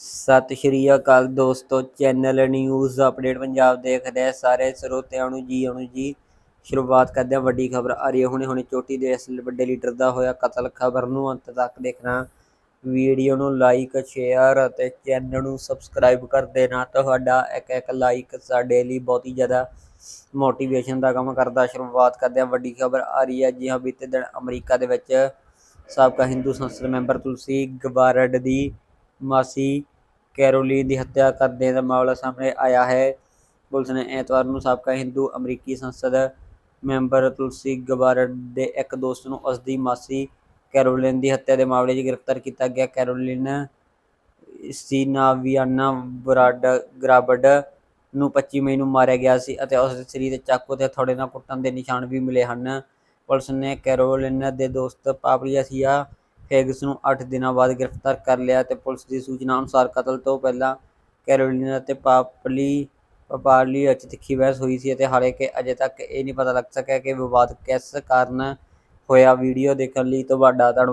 ਸਤਿ ਸ਼੍ਰੀ ਅਕਾਲ ਦੋਸਤੋ, channel news update Punjab ਦੇਖਦੇ ਸਾਰੇ ਸਰੋਤਿਆਂ ਨੂੰ ਜੀ ਆਉਣ ਜੀ। ਸ਼ੁਰੂਆਤ ਕਰਦੇ ਹਾਂ ਵੱਡੀ ਖਬਰ ਆ ਰਹੀ ਹੈ ਹੁਣੇ ਹੁਣੇ ਚੋਟੀ ਦੇ ਇਸ ਵੱਡੇ ਲੀਡਰ ਦਾ ਹੋਇਆ ਕਤਲ। ਖਬਰ ਨੂੰ ਅੰਤ ਤੱਕ ਦੇਖਣਾ, ਵੀਡੀਓ ਨੂੰ ਲਾਈਕ ਸ਼ੇਅਰ ਅਤੇ ਚੈਨਲ ਨੂੰ ਸਬਸਕ੍ਰਾਈਬ ਕਰ ਦੇਣਾ। ਤੁਹਾਡਾ ਇੱਕ ਇੱਕ ਲਾਈਕ ਸਾਡੇ ਲਈ ਬਹੁਤ ਹੀ ਜ਼ਿਆਦਾ ਮੋਟੀਵੇਸ਼ਨ ਦਾ ਕੰਮ ਕਰਦਾ। ਸ਼ੁਰੂਆਤ ਕਰਦੇ ਹਾਂ ਵੱਡੀ ਖਬਰ ਆ ਰਹੀ ਹੈ ਜੀ ਹਾਂ ਬੀਤੇ ਦਿਨ ਅਮਰੀਕਾ ਦੇ ਵਿੱਚ ਸਾਬਕਾ ਹਿੰਦੂ ਸੰਸਦ ਮੈਂਬਰ ਤੁਲਸੀ ਗਵਾਰਡ ਦੀ ਮਾਸੀ ਕੈਰੋਲੀਨ ਦੀ ਹੱਤਿਆ ਕਰ ਦੇਣ ਦਾ ਮਾਮਲਾ ਸਾਹਮਣੇ ਆਇਆ ਹੈ। ਪੁਲਿਸ ਨੇ ਐਤਵਾਰ ਨੂੰ ਸਾਬਕਾ ਹਿੰਦੂ ਅਮਰੀਕੀ ਸੰਸਦ ਮੈਂਬਰ ਤੁਲਸੀ ਗਬਾਰਡ ਦੇ ਇੱਕ ਦੋਸਤ ਨੂੰ ਉਸ ਦੀ ਮਾਸੀ ਕੈਰੋਲਿਨ ਦੀ ਹੱਤਿਆ ਦੇ ਮਾਮਲੇ 'ਚ ਗ੍ਰਿਫਤਾਰ ਕੀਤਾ ਗਿਆ। ਕੈਰੋਲਿਨ ਸੀਨਾਵੀਆਨਾ ਬਰਾਡ ਗ੍ਰਾਬਡ ਨੂੰ 25 ਮਈ ਨੂੰ ਮਾਰਿਆ ਗਿਆ ਸੀ ਅਤੇ ਉਸ ਦੇ ਸਰੀਰ ਤੇ ਚਾਕੂ ਤੇ ਥੋੜੇ ਨਾਲ ਕੁੱਟਣ ਦੇ ਨਿਸ਼ਾਨ ਵੀ ਮਿਲੇ ਹਨ। ਪੁਲਿਸ ਨੇ ਕੈਰੋਲਿਨ ਦੇ ਦੋਸਤ ਪਾਪਲੀਆਸੀਆ ਫੇਗਸ ਨੂੰ 8 ਦਿਨਾਂ ਬਾਅਦ ਗ੍ਰਿਫਤਾਰ ਕਰ ਲਿਆ ਤੇ ਪੁਲਿਸ ਦੀ ਸੂਚਨਾ ਅਨੁਸਾਰ ਕਤਲ ਤੋਂ ਪਹਿਲਾਂ ਕੈਰੋਲਿਨ ਅਤੇ ਪਾਪਲੀ, ਪਾਪਾਲੀ ਵਿੱਚ ਤਿੱਖੀ ਬਹਿਸ ਹੋਈ ਸੀ ਅਤੇ ਹਾਲਾਂਕਿ ਅਜੇ ਤੱਕ ਇਹ ਨਹੀਂ ਪਤਾ ਲੱਗ ਸਕਿਆ ਕਿ ਵਿਵਾਦ ਕਿਸ ਕਾਰਨ ਹੋਇਆ। ਵੀਡੀਓ ਦੇਖਣ ਲਈ ਤੁਹਾਡਾ ਧੰਨਵਾਦ।